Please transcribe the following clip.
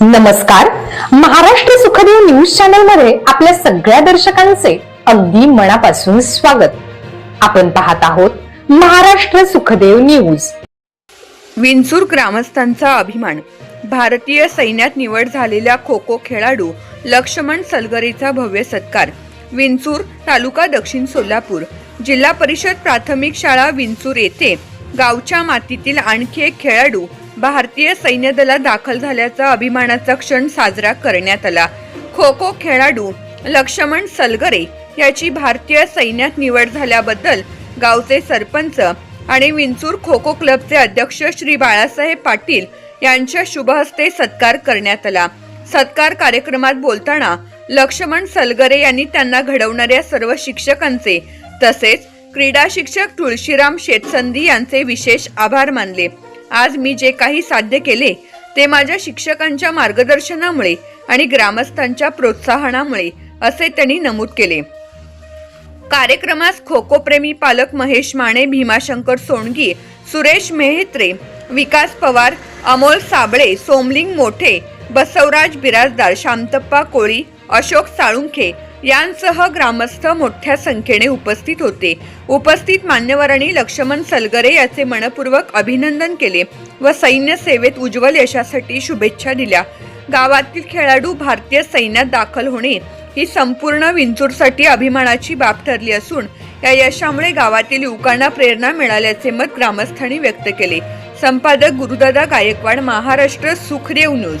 नमस्कार. महाराष्ट्र सुखदेव न्यूज चॅनलमध्ये आपल्या सगळ्या दर्शकांचे अगदी मनापासून स्वागत. आपण पाहत आहोत महाराष्ट्र सुखदेव न्यूज. विंचूर ग्रामस्थांचा अभिमान. भारतीय सैन्यात निवड झालेल्या खो खो खेळाडू लक्ष्मण सलगरेचा भव्य सत्कार. विंचूर तालुका दक्षिण सोलापूर. जिल्हा परिषद प्राथमिक शाळा विंचूर येथे गावच्या मातीतील आणखी एक खेळाडू भारतीय सैन्य दलात दाखल झाल्याचा अभिमानाचा क्षण साजरा करण्यात आला. खो खो खेळाडू लक्ष्मण सलगरे याची भारतीय सैन्यात निवड झाल्याबद्दल गावचे सरपंच आणि विंचूर खो खो क्लबचे अध्यक्ष श्री बाळासाहेब पाटील यांच्या शुभहस्ते सत्कार करण्यात आला. सत्कार कार्यक्रमात बोलताना लक्ष्मण सलगरे यांनी त्यांना घडवणाऱ्या सर्व शिक्षकांचे तसेच क्रीडा शिक्षक तुळशीराम शेतसंधी यांचे विशेष आभार मानले. आज मी जे काही साध्य केले ते माझ्या शिक्षकांच्या मार्गदर्शनामुळे आणि ग्रामस्थांच्या प्रोत्साहनामुळे असे त्यांनी नमूद केले. कार्यक्रमास खो खो प्रेमी पालक महेश माने भीमाशंकर सोणगी सुरेश मेहत्रे विकास पवार अमोल साबळे सोमलिंग मोठे बसवराज बिराजदार शांतप्पा कोळी अशोक साळुंखे यांसह ग्रामस्थ मोठ्या संख्येने उपस्थित होते. उपस्थित मान्यवरांनी लक्ष्मण सलगरे याचे मनपूर्वक अभिनंदन केले व सैन्य सेवेत उज्ज्वल यशासाठी शुभेच्छा दिल्या. गावातील खेळाडू भारतीय सैन्यात दाखल होणे ही संपूर्ण विंचूरसाठी अभिमानाची बाब ठरली असून या यशामुळे गावातील युवकांना प्रेरणा मिळाल्याचे मत ग्रामस्थांनी व्यक्त केले. संपादक गुरुदादा गायकवाड महाराष्ट्र सुखदेव न्यूज.